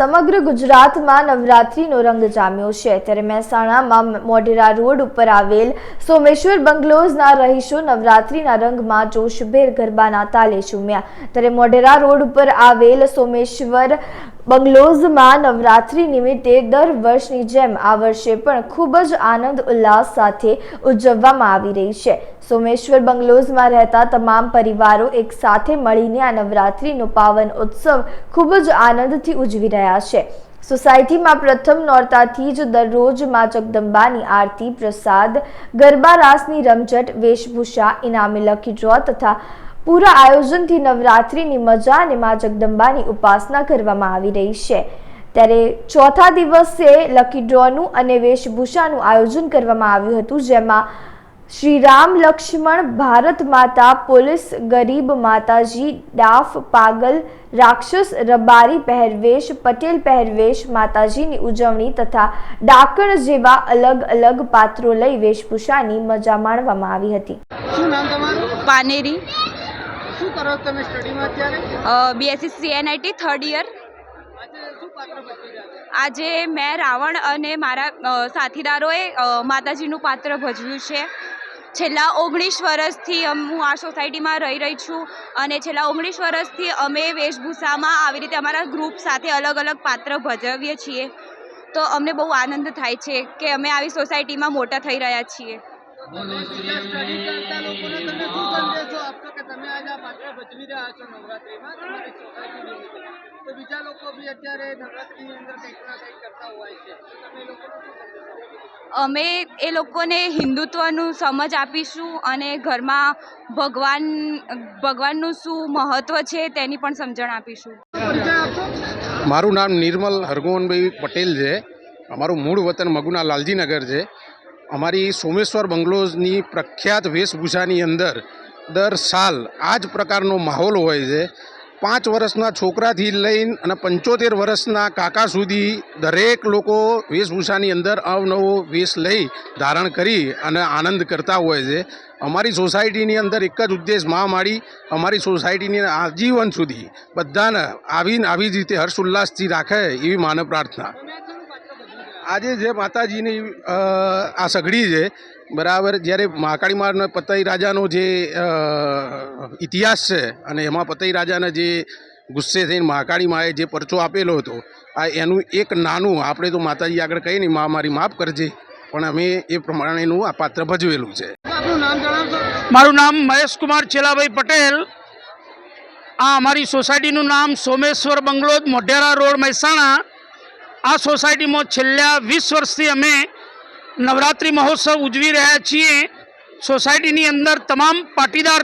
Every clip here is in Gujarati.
સમગ્ર ગુજરાતમાં નવરાત્રીનો રંગ જામ્યો છે. ત્યારે મહેસાણામાં મોઢેરા રોડ ઉપર આવેલ સોમેશ્વર બંગલોઝના રહીશો નવરાત્રીના રંગમાં જોશભેર ગરબાના તાલે ઝૂમ્યા. ત્યારે મોઢેરા રોડ ઉપર આવેલ સોમેશ્વર બંગલોઝમાં નવરાત્રી નિમિત્તે દર વર્ષની જેમ આ વર્ષે પણ ખૂબ જ આનંદ, ઉલ્લાસ સાથે ઉજવવામાં આવી રહી છે. સોમેશ્વર બંગલોઝમાં રહેતા તમામ પરિવારો એક સાથે મળીને આ નવરાત્રીનો પાવન ઉત્સવ ખૂબ જ આનંદથી ઉજવી રહ્યા છે. સોસાયટીમાં પ્રથમ નોરતાથી જ દરરોજમાં જગદંબાની આરતી, પ્રસાદ, ગરબા રાસની રમઝટ, વેશભૂષા, ઇનામી લકી ડ્રો તથા પૂરા આયોજનથી નવરાત્રિની મજા અને મા જગદંબાની ઉપાસના કરવામાં આવી રહી છે. ત્યારે ચોથા દિવસે લકી ડ્રોનું અને વેશભૂષાનું આયોજન કરવામાં આવ્યું હતું જેમાં શ્રી રામ લક્ષ્મણ ભારત માતા પોલીસ ગરીબ માતાજી ડાફ પાગલ રાક્ષસ રબારી પહેરવેશ પટેલ પહેરવેશ માતાજીની ઉજવણી તથા ડાકણ જેવા અલગ અલગ પાત્રો લઈ વેશભૂષાની મજા માણવામાં આવી હતી. શું નામ તમારું? પાનેરી. શું કરો તમે સ્ટડીમાં અત્યારે? બીએસસી સીએનઆઈટી થર્ડ યર આજે મેં રાવણ અને મારા સાથીદારોએ માતાજીનું પાત્ર ભજવ્યું છે. છેલ્લા ઓગણીસ વર્ષથી હું આ સોસાયટીમાં રહી રહી છું અને છેલ્લા ઓગણીસ વર્ષથી અમે વેશભૂષામાં આવી રીતે અમારા ગ્રુપ સાથે અલગ અલગ પાત્ર ભજવીએ છીએ. તો અમને બહુ આનંદ થાય છે કે અમે આવી સોસાયટીમાં મોટા થઈ રહ્યા છીએ. સ્ટડી કરતા લોકોને તમે શું સંદેશો આપશો કે તમે આજે આ પાત્ર ભજવી રહ્યા છો નવરાત્રિમાં? તમારી સોસાયટીની તો બીજા લોકો બી અત્યારે નવરાત્રિની અંદર કંઈક ના કંઈક કરતા હોય છે. તમે લોકોને શું સંદેશો અમે એ લોકોને હિન્દુત્વનું સમજ આપીશું અને ઘરમાં ભગવાન ભગવાનનું શું મહત્ત્વ છે તેની પણ સમજણ આપીશું. મારું નામ નિર્મલ હરગોવનભાઈ પટેલ છે. અમારું મૂળ વતન મગુના લાલજીનગર છે. અમારી સોમેશ્વર બંગલોઝની પ્રખ્યાત વેશભૂષાની અંદર દર સાલ આ જ પ્રકારનો માહોલ હોય છે. પાંચ વર્ષના છોકરાથી લઈને અને પંચોતેર વર્ષના કાકા સુધી દરેક લોકો વેશભૂષાની અંદર અવનવો વેશ લઈ ધારણ કરી અને આનંદ કરતા હોય છે. અમારી સોસાયટીની અંદર એક જ ઉદ્દેશ મહામારી અમારી સોસાયટીની આજીવન સુધી બધાને આવીને આવી જ રીતે હર્ષ ઉલ્લાસથી રાખે એવી માનવ પ્રાર્થના. આજે જે માતાજીની આ સઘડી છે બરાબર જ્યારે મહાકાળી મહાકાળીમાનો પતઈ રાજાનો જે ઇતિહાસ છે અને એમાં પતઈ રાજાને જે ગુસ્સે થઈને મહાકાળી માએ જે પરચો આપેલો હતો આ એનું એક નાનું આપણે તો માતાજી આગળ કહીએ નહીં મા મારી માફ કરજે પણ અમે એ પ્રમાણેનું આ પાત્ર ભજવેલું છે. નામ મારું નામ મહેશકુમાર ચેલાભાઈ પટેલ. આ અમારી સોસાયટીનું નામ સોમેશ્વર બંગલોદ મોઢેરા રોડ મહેસાણા. આ સોસાયટીમાં છેલ્લા વીસ વર્ષથી અમે નવરાત્રિ મહોત્સવ ઉજવી રહ્યા છીએ. સોસાયટીની અંદર તમામ પાટીદાર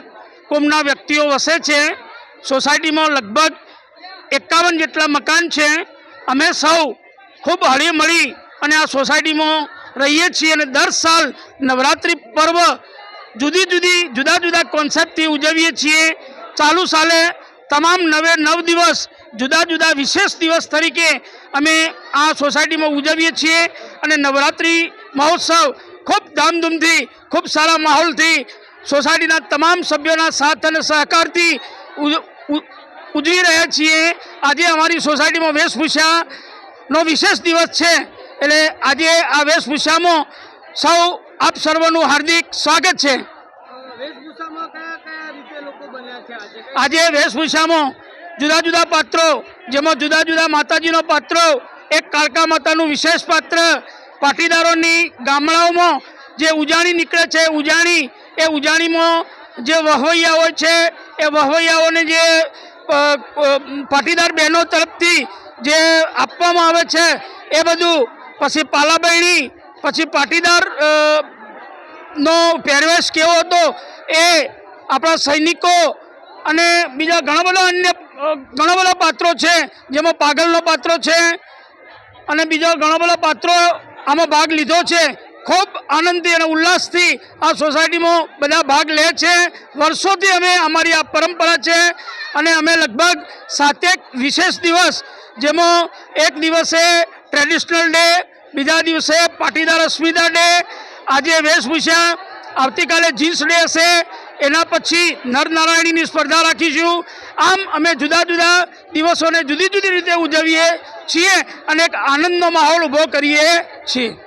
કોમના વ્યક્તિઓ વસે છે. સોસાયટીમાં લગભગ એકાવન જેટલા મકાન છે. અમે સૌ ખૂબ હળી મળી અને આ સોસાયટીમાં રહીએ છીએ અને દર સાલ નવરાત્રિ પર્વ જુદી જુદી, જુદા જુદા કોન્સેપ્ટથી ઉજવીએ છીએ. ચાલુ સાલે તમામ નવે, નવ દિવસ જુદા જુદા વિશેષ દિવસ તરીકે અમે આ સોસાયટીમાં ઉજવીએ છીએ અને નવરાત્રિ મહોત્સવ ખૂબ ધામધૂમથી ખૂબ સારા માહોલથી સોસાયટીના તમામ સભ્યોના સાથ અને સહકારથી ઉજ- ઉજવી રહ્યા છીએ. આજે અમારી સોસાયટીમાં વેશભૂષાનો વિશેષ દિવસ છે. એટલે આજે આ વેશભૂષામાં સૌ આપ સર્વનું હાર્દિક સ્વાગત છે. આજે વેશભૂષામાં જુદા જુદા પાત્રો, જેમાં જુદા જુદા માતાજીનો પાત્રો, એક કાળકા માતાનું વિશેષ પાત્ર, પાટીદારોની ગામડાઓમાં જે ઉજાણી નીકળે છે, ઉજાણી, એ ઉજાણીમાં જે વહવૈયાઓ છે, એ વહવૈયાઓને જે પાટીદાર બહેનો તરફથી જે આપવામાં આવે છે, એ બધું પછી પાલાબૈણી પછી પાટીદાર નો પહેરવેશ કેવો હતો, એ આપણા સૈનિકો અને બીજા ઘણા બધા અન્ય ઘણા બધા પાત્રો છે, જેમાં પાગલનો પાત્રો છે, અને બીજા ઘણા બધા પાત્રો આમાં ભાગ લીધો છે. ખૂબ આનંદથી અને ઉલ્લાસથી આ સોસાયટીમાં બધા ભાગ લે છે. વર્ષોથી અમે અમારી આ પરંપરા છે, અને અમે લગભગ સાતેક વિશેષ દિવસ, જેમાં એક દિવસે ટ્રેડિશનલ ડે, બીજા દિવસે પાટીદાર અસ્મિતા ડે, આજે વેશભૂષા, આવતીકાલે જીન્સ ડે હશે એના પછી નરનારાયણીની સ્પર્ધા રાખીશું. આમ અમે જુદા જુદા દિવસોને જુદી જુદી રીતે ઉજવીએ છીએ અને એક આનંદનો માહોલ ઊભો કરીએ છીએ.